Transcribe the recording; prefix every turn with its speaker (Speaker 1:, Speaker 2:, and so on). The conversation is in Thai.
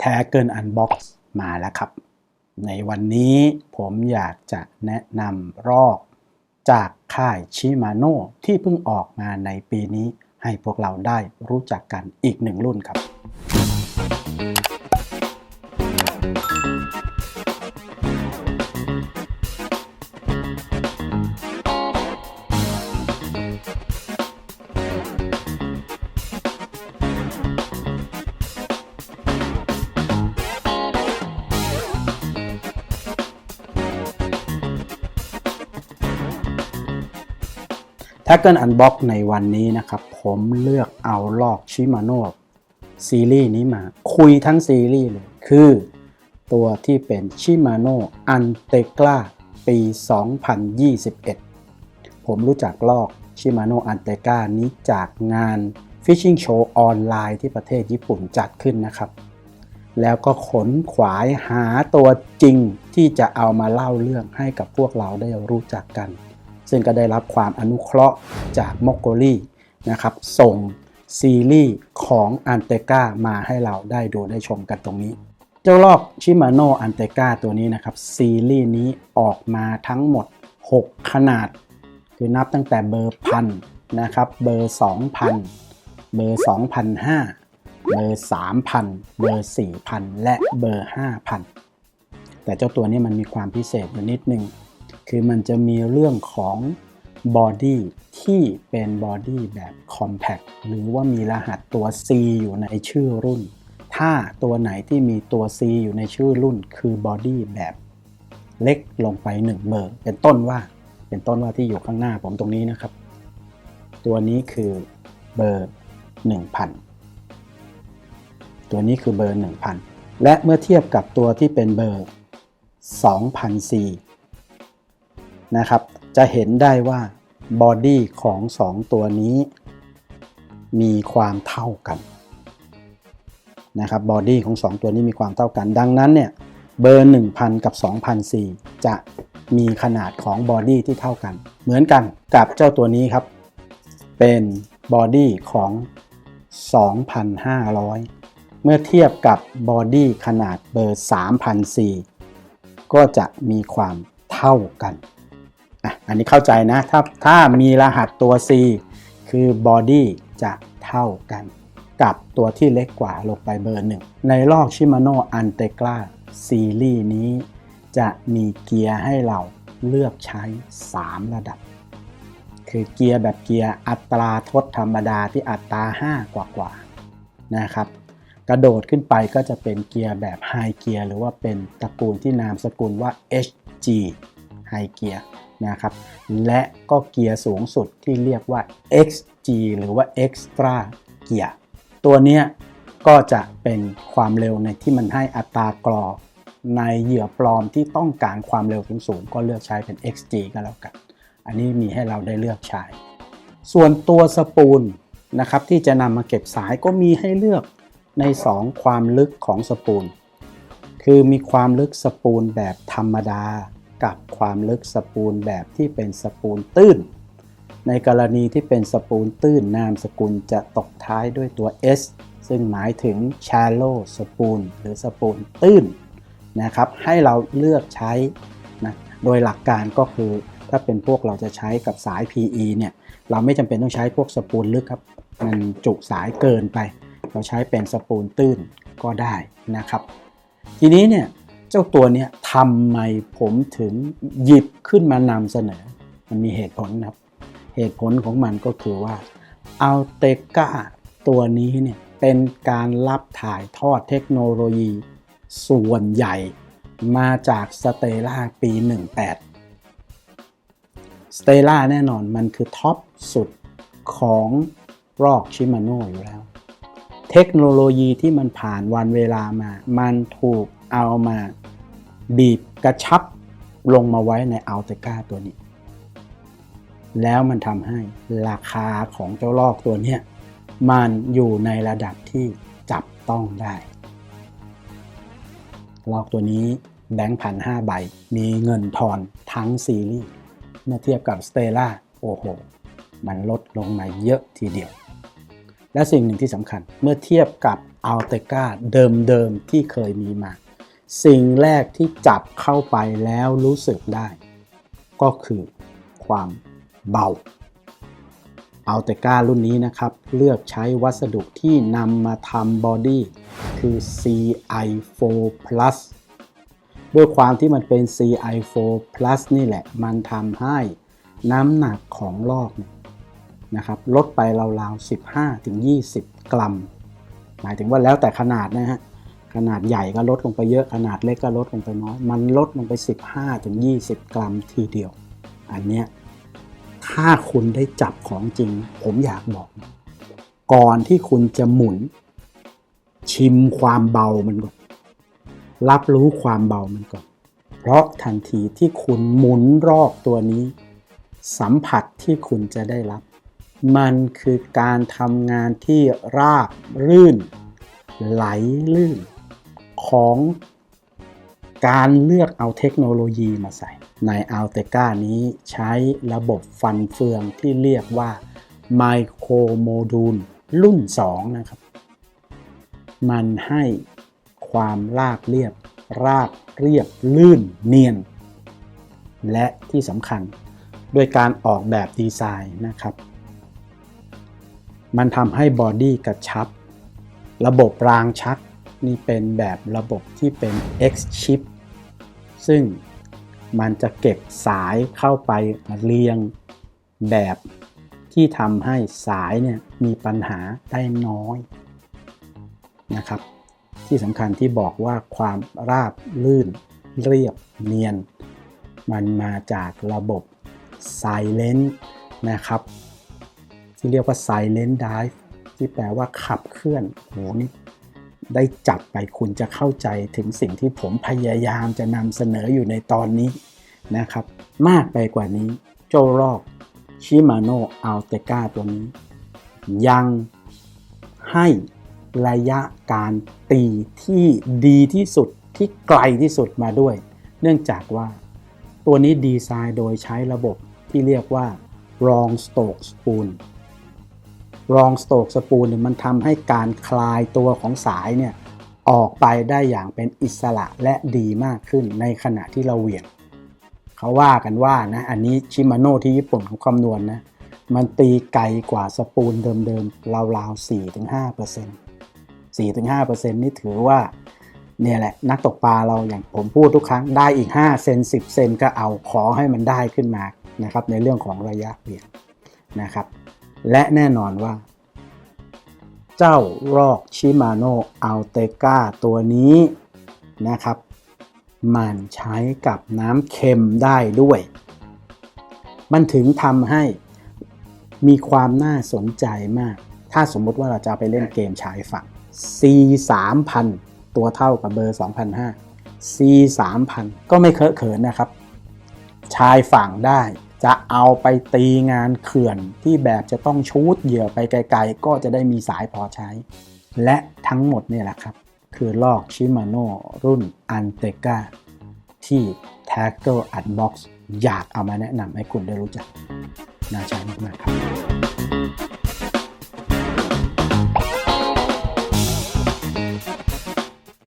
Speaker 1: แท้เกินอันบ็อกซ์มาแล้วครับ ในวันนี้ผมอยากจะแนะนำรอกจากค่ายชิมาโน่ที่เพิ่งออกมาในปีนี้ให้พวกเราได้รู้จักกันอีกหนึ่งรุ่นครับ t a g g e Unbox ในวันนี้นะครับ ผมเลือกเอาลอกชิมาโน่ซีรีส์นี้มา คุยทั้งซีรีส์เลย คือตัวที่เป็นชิมาโน่อันเตก a าปี 2021 ผมรู้จักลอกชิมาโน่อันเตก a นี้จากงาน Fishing Show ออนไลน์ที่ประเทศญี่ปุ่นจัดขึ้นนะครับ แล้วก็ขนขวายหาตัวจริงที่จะเอามาเล่าเรื่องให้กับพวกเราได้รู้จักกัน ซึ่งก็ได้รับความอนุเคราะห์จากมอกโกลี่นะครับส่งซีรีส์ของอันเตกามาให้เราได้ดูได้ชมกันตรงนี้ เจ้าลอกชิมาโนอันเตกาตัวนี้นะครับ ซีรีส์นี้ออกมาทั้งหมด 6 ขนาด คือนับตั้งแต่เบอร์พันนะครับเบอร์ 2,000 เบอร์2,500เบอร์ 3,000 เบอร์ 4,000 และเบอร์ 5,000 แต่เจ้าตัวนี้มันมีความพิเศษอยู่นิดนึง คือมันจะมีเรื่องของบอดี้ที่เป็นบอดี้แบบ Compact หรือว่ามีรหัสตัว C อยู่ในชื่อรุ่น ถ้าตัวไหนที่มีตัว C อยู่ในชื่อรุ่น คือบอดี้แบบเล็กลงไป1เบอร์เป็นต้นว่า เป็นต้นว่าที่อยู่ข้างหน้าผมตรงนี้นะครับ ตัวนี้คือเบอร์ 1000 ตัวนี้คือเบอร์ 1000 และเมื่อเทียบกับตัวที่เป็นเบอร์ 2004 นะครับ จะเห็นได้ว่าบอดี้ของ 2 ตัวนี้ มีความเท่ากันนะครับบอดี้ของ 2 ตัวนี้มีความเท่ากัน ดังนั้นเนี่ยเบอร์ 1000 กับ 2004 จะมีขนาดของบอดี้ที่เท่ากัน เหมือนกันกับเจ้าตัวนี้ครับ เป็นบอดี้ของ 2,500 เมื่อเทียบกับบอดี้ขนาดเบอร์ 3,004 ก็จะมีความเท่ากัน อะอันนี้เข้าใจนะถ้าถ้ามีรหัสตัว C คือบอดี้จะเท่ากัน กับตัวที่เล็กกว่าลงไปเบอร์หนึ่งในลอกชิมาโนอันเตก a าซีรีส์นี้ จะมีเกียร์ให้เราเลือกใช้ 3 ระดับ คือเกียร์แบบเกียร์อัตราทดธรรมดาที่อัตรา 5 กว่ากว่านะครับ กระโดดขึ้นไปก็จะเป็นเกียร์แบบไฮเกียร์หรือว่าเป็นตระกูลที่นามสกุลว่า HG ไฮเกียร์ นะครับ และก็เกียร์สูงสุดที่เรียกว่า XG หรือว่า Extra เกียร์ตัวนี้ก็จะเป็นความเร็วในที่มันให้อัตรากรอในเหยื่อปลอมที่ต้องการความเร็วสูงๆก็เลือกใช้เป็น XG ก็แล้วกัน อันนี้มีให้เราได้เลือกใช้ ส่วนตัวสปูลนะครับที่จะนำมาเก็บสายก็มีให้เลือกใน 2 ความลึกของสปูล คือมีความลึกสปูลแบบธรรมดา กับความลึกสปูลแบบที่เป็นสปูลตื้น ในกรณีที่เป็นสปูลตื้นนามสกุลจะตกท้ายด้วยตัว S ซึ่งหมายถึง shallow สปูลหรือสปูลตื้นนะครับให้เราเลือกใช้นะโดยหลักการก็คือถ้าเป็นพวกเราจะใช้กับสาย PE เนี่ยเราไม่จำเป็นต้องใช้พวกสปูลลึกครับ มันจุสายเกินไป เราใช้เป็นสปูลตื้นก็ได้นะครับ ทีนี้เนี่ย เจ้าตัวเนี้ทำไมผมถึงหยิบขึ้นมานำเสนอ มันมีเหตุผลครับ เหตุผลของมันก็คือว่าอัลเตกาตัวนี้เนี่ยเป็นการรับถ่ายทอดเทคโนโลยี ส่วนใหญ่มาจากสเตล่าปี 18สเตล่าแน่นอนมันคือท็อปสุดของรอกชิมาโน่อยู่แล้ว เทคโนโลยีที่มันผ่านวันเวลามา มันถูกเอามา บีบกระชับลงมาไว้ในอัลเตกาตัวนี้ แล้วมันทำให้ราคาของเจ้าลอกตัวนี้มันอยู่ในระดับที่จับต้องได้ ลอกตัวนี้แบงค์พันห้าใบ มีเงินทอนทั้งซีรีส์เมื่อเทียบกับสเตล่าโอ้โห มันลดลงมาเยอะทีเดียว และสิ่งหนึ่งที่สำคัญเมื่อเทียบกับอัลเตกาเดิมๆที่เคยมีมา สิ่งแรกที่จับเข้าไปแล้วรู้สึกได้ ก็คือความเบา เอัลเตการุ่นนี้นะครับ เลือกใช้วัสดุที่นำมาทำบอดี้คือ CI4 Plus ด้วยความที่มันเป็น CI4 Plus นี่แหละ มันทำให้น้ำหนักของลอกเนี่ยนะครับลดไปราวๆ 15-20 กรัม หมายถึงว่าแล้วแต่ขนาดนะฮะ ขนาดใหญ่ก็ลดลงไปเยอะขนาดเล็กก็ลดลงไปน้อย มันลดลงไป 15-20 กรัมทีเดียว อันเนี้ยถ้าคุณได้จับของจริง ผมอยากบอก ก่อนที่คุณจะหมุน ชิมความเบามันก่อนรับรู้ความเบามันก่อน เพราะทันทีที่คุณหมุนรอกตัวนี้ สัมผัสที่คุณจะได้รับ มันคือการทำงานที่ราบรื่น ไหลลื่น ของการเลือกเอาเทคโนโลยีมาใส่ ใน a l t e c a นี้ใช้ระบบฟันเฟืองที่เรียกว่า Micro Module รุ่น 2 นะครับ มันให้ความราบเรียบ ราบเรียบลื่นเนียน และที่สำคัญด้วยการออกแบบดีไซน์นะครับ มันทำให้บอดี้กระชับ ระบบรางชัก นี่เป็นแบบระบบที่เป็น X chip ซึ่งมันจะเก็บสายเข้าไปเรียงแบบที่ทำให้สายเนี่ยมีปัญหาได้น้อยนะครับ ที่สำคัญที่บอกว่าความราบลื่นเรียบเนียน มันมาจากระบบ Silent นะครับ ที่เรียกว่า Silent Dive ที่แปลว่าขับเคลื่อนโหนี่ ได้จับไปคุณจะเข้าใจถึงสิ่งที่ผมพยายามจะนำเสนออยู่ในตอนนี้นะครับ มากไปกว่านี้ โจรอกชิมาโนอัลเตกาตัวนี้ ยังให้ระยะการตีที่ดีที่สุดที่ไกลที่สุดมาด้วย เนื่องจากว่าตัวนี้ดีไซน์โดยใช้ระบบที่เรียกว่า wrong stroke spoon รองสโตกสปูลมันทำให้การคลายตัวของสายเนี่ยออกไปได้อย่างเป็นอิสระและดีมากขึ้นในขณะที่เราเหวี่ยง เขาว่ากันว่านะอันนี้ชิมาโน่ที่ญี่ปุ่นเขาคำนวณนะมันตีไกลกว่าสปูลเดิมๆราวๆ4-5% 4-5%นี่ถือว่าเนี่ยแหละนักตกปลาเราอย่างผมพูดทุกครั้งได้อีก 5 เซน 10 เซนก็เอาขอให้มันได้ขึ้นมานะครับในเรื่องของระยะเหวี่ยงนะครับ และแน่นอนว่า เจ้ารอกชิมาโนอัลเตกาตัวนี้นะครับ มันใช้กับน้ำเค็มได้ด้วย มันถึงทำให้มีความน่าสนใจมาก ถ้าสมมติว่าเราจะไปเล่นเกมชายฝั่ง C 3 0 0 0ตัวเท่ากับเบอร์2005 C 3 0 0 0ก็ไม่เคอะเขินนะครับ ชายฝั่งได้ จะเอาไปตีงานเขื่อนที่แบบจะต้องชูดเหยื่อไปไกลๆ ก็จะได้มีสายพอใช้ และทั้งหมดเนี่ยแหละครับ คือลอกชิมาโน่รุ่นอันเตกาที่ t a g g l e Unbox อยากเอามาแนะนำให้คุณได้รู้จัก น่าใช้มากๆครับ